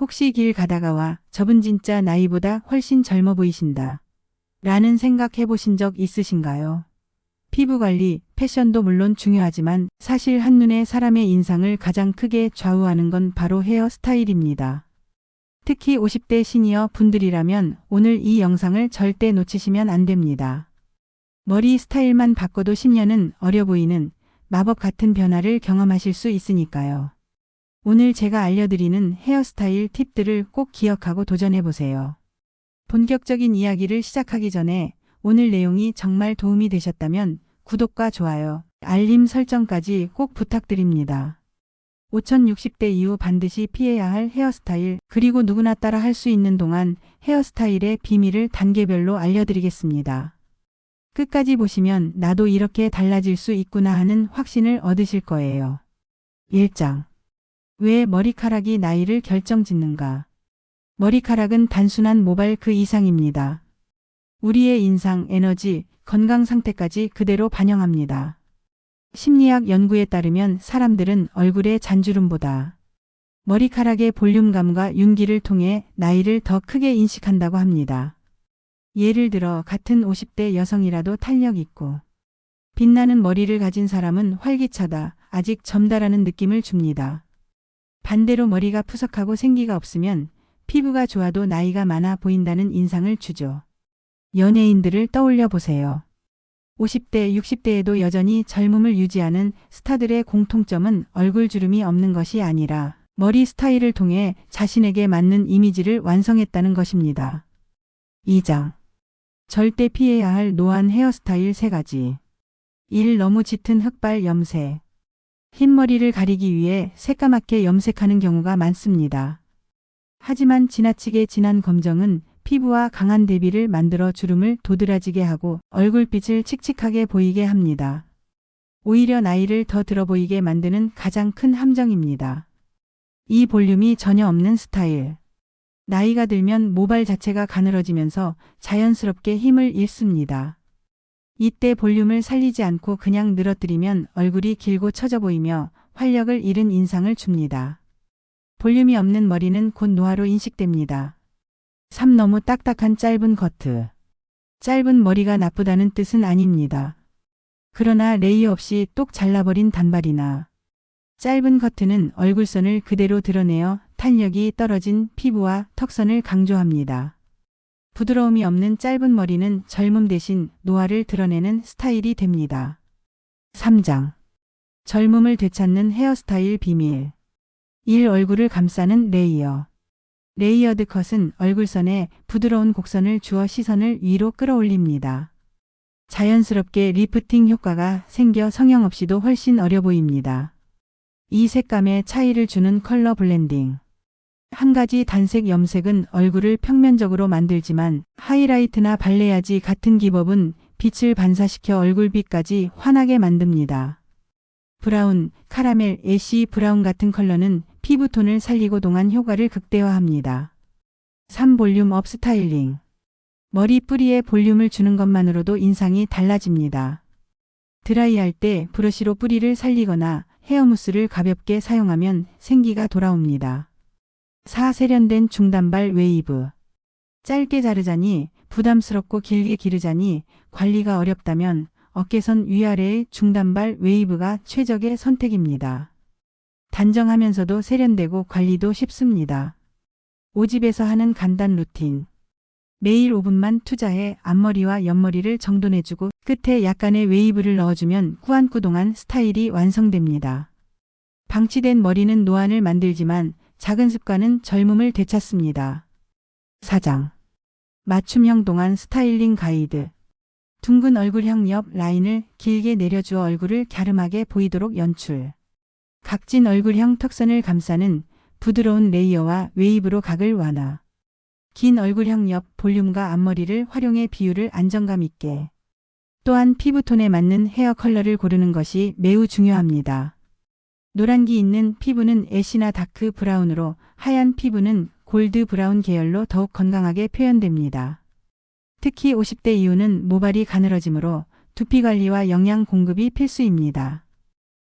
혹시 길 가다가와 저분 진짜 나이보다 훨씬 젊어 보이신다. 라는 생각 해 보신 적 있으신가요? 피부 관리, 패션도 물론 중요하지만 사실 한눈에 사람의 인상을 가장 크게 좌우하는 건 바로 헤어스타일입니다. 특히 50대 시니어 분들이라면 오늘 이 영상을 절대 놓치시면 안 됩니다. 머리 스타일만 바꿔도 10년은 어려 보이는 마법 같은 변화를 경험하실 수 있으니까요. 오늘 제가 알려드리는 헤어스타일 팁들을 꼭 기억하고 도전해보세요. 본격적인 이야기를 시작하기 전에 오늘 내용이 정말 도움이 되셨다면 구독과 좋아요, 알림 설정까지 꼭 부탁드립니다. 5060대 이후 반드시 피해야 할 헤어스타일, 그리고 누구나 따라 할 수 있는 동안 헤어스타일의 비밀을 단계별로 알려드리겠습니다. 끝까지 보시면 나도 이렇게 달라질 수 있구나 하는 확신을 얻으실 거예요. 1장. 왜 머리카락이 나이를 결정짓는가? 머리카락은 단순한 모발 그 이상입니다. 우리의 인상, 에너지, 건강 상태까지 그대로 반영합니다. 심리학 연구에 따르면 사람들은 얼굴의 잔주름보다 머리카락의 볼륨감과 윤기를 통해 나이를 더 크게 인식한다고 합니다. 예를 들어 같은 50대 여성이라도 탄력 있고 빛나는 머리를 가진 사람은 활기차다, 아직 젊다라는 느낌을 줍니다. 반대로 머리가 푸석하고 생기가 없으면 피부가 좋아도 나이가 많아 보인다는 인상을 주죠. 연예인들을 떠올려 보세요. 50대, 60대에도 여전히 젊음을 유지하는 스타들의 공통점은 얼굴 주름이 없는 것이 아니라 머리 스타일을 통해 자신에게 맞는 이미지를 완성했다는 것입니다. 2장. 절대 피해야 할 노안 헤어스타일 3가지. 1. 너무 짙은 흑발 염색. 흰머리를 가리기 위해 새까맣게 염색하는 경우가 많습니다. 하지만 지나치게 진한 검정은 피부와 강한 대비를 만들어 주름을 도드라지게 하고 얼굴빛을 칙칙하게 보이게 합니다. 오히려 나이를 더 들어 보이게 만드는 가장 큰 함정입니다. 이 볼륨이 전혀 없는 스타일. 나이가 들면 모발 자체가 가늘어지면서 자연스럽게 힘을 잃습니다. 이때 볼륨을 살리지 않고 그냥 늘어뜨리면 얼굴이 길고 처져 보이며 활력을 잃은 인상을 줍니다. 볼륨이 없는 머리는 곧 노화로 인식됩니다. 3. 너무 딱딱한 짧은 커트. 짧은 머리가 나쁘다는 뜻은 아닙니다. 그러나 레이어 없이 똑 잘라버린 단발이나 짧은 커트는 얼굴선을 그대로 드러내어 탄력이 떨어진 피부와 턱선을 강조합니다. 부드러움이 없는 짧은 머리는 젊음 대신 노화를 드러내는 스타일이 됩니다. 3장. 젊음을 되찾는 헤어스타일 비밀. 1. 얼굴을 감싸는 레이어. 레이어드 컷은 얼굴선에 부드러운 곡선을 주어 시선을 위로 끌어올립니다. 자연스럽게 리프팅 효과가 생겨 성형 없이도 훨씬 어려 보입니다. 이 색감의 차이를 주는 컬러 블렌딩. 한 가지 단색 염색은 얼굴을 평면적으로 만들지만 하이라이트나 발레야지 같은 기법은 빛을 반사시켜 얼굴빛까지 환하게 만듭니다. 브라운, 카라멜, 애쉬 브라운 같은 컬러는 피부톤을 살리고 동안 효과를 극대화합니다. 3. 볼륨 업 스타일링. 머리 뿌리에 볼륨을 주는 것만으로도 인상이 달라집니다. 드라이할 때 브러쉬로 뿌리를 살리거나 헤어무스를 가볍게 사용하면 생기가 돌아옵니다. 4. 세련된 중단발 웨이브. 짧게 자르자니 부담스럽고 길게 기르자니 관리가 어렵다면 어깨선 위아래의 중단발 웨이브가 최적의 선택입니다. 단정하면서도 세련되고 관리도 쉽습니다. 오집에서 하는 간단 루틴. 매일 5분만 투자해 앞머리와 옆머리를 정돈해주고 끝에 약간의 웨이브를 넣어주면 꾸안꾸동안 스타일이 완성됩니다. 방치된 머리는 노안을 만들지만 작은 습관은 젊음을 되찾습니다. 4장. 맞춤형 동안 스타일링 가이드. 둥근 얼굴형 옆 라인을 길게 내려주어 얼굴을 갸름하게 보이도록 연출. 각진 얼굴형 턱선을 감싸는 부드러운 레이어와 웨이브로 각을 완화. 긴 얼굴형 옆 볼륨과 앞머리를 활용해 비율을 안정감 있게. 또한 피부톤에 맞는 헤어 컬러를 고르는 것이 매우 중요합니다. 노란기 있는 피부는 애쉬나 다크 브라운으로 하얀 피부는 골드 브라운 계열로 더욱 건강하게 표현됩니다. 특히 50대 이후는 모발이 가늘어지므로 두피 관리와 영양 공급이 필수입니다.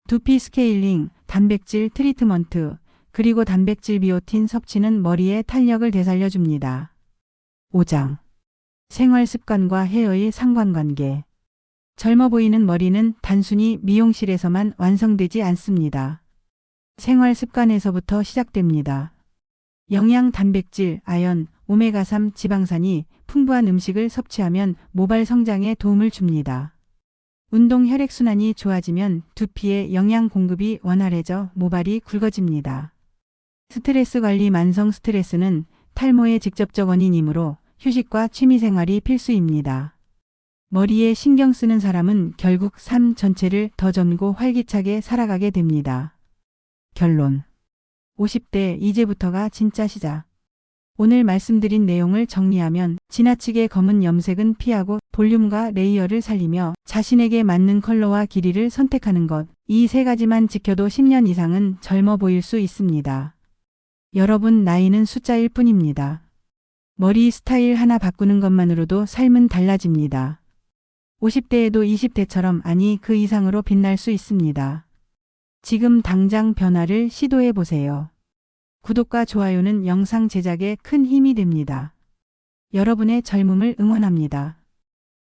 두피 스케일링, 단백질 트리트먼트, 그리고 단백질 비오틴 섭취는 머리의 탄력을 되살려줍니다. 5장. 생활 습관과 헤어의 상관관계. 젊어 보이는 머리는 단순히 미용실에서만 완성되지 않습니다. 생활 습관에서부터 시작됩니다. 영양, 단백질, 아연, 오메가3 지방산이 풍부한 음식을 섭취하면 모발 성장에 도움을 줍니다. 운동 혈액순환이 좋아지면 두피의 영양 공급이 원활해져 모발이 굵어집니다. 스트레스 관리 만성 스트레스는 탈모의 직접적 원인이므로 휴식과 취미 생활이 필수입니다. 머리에 신경 쓰는 사람은 결국 삶 전체를 더 젊고 활기차게 살아가게 됩니다. 결론. 50대 이제부터가 진짜 시작. 오늘 말씀드린 내용을 정리하면 지나치게 검은 염색은 피하고 볼륨과 레이어를 살리며 자신에게 맞는 컬러와 길이를 선택하는 것. 이 세 가지만 지켜도 10년 이상은 젊어 보일 수 있습니다. 여러분 나이는 숫자일 뿐입니다. 머리 스타일 하나 바꾸는 것만으로도 삶은 달라집니다. 50대에도 20대처럼 아니 그 이상으로 빛날 수 있습니다. 지금 당장 변화를 시도해 보세요. 구독과 좋아요는 영상 제작에 큰 힘이 됩니다. 여러분의 젊음을 응원합니다.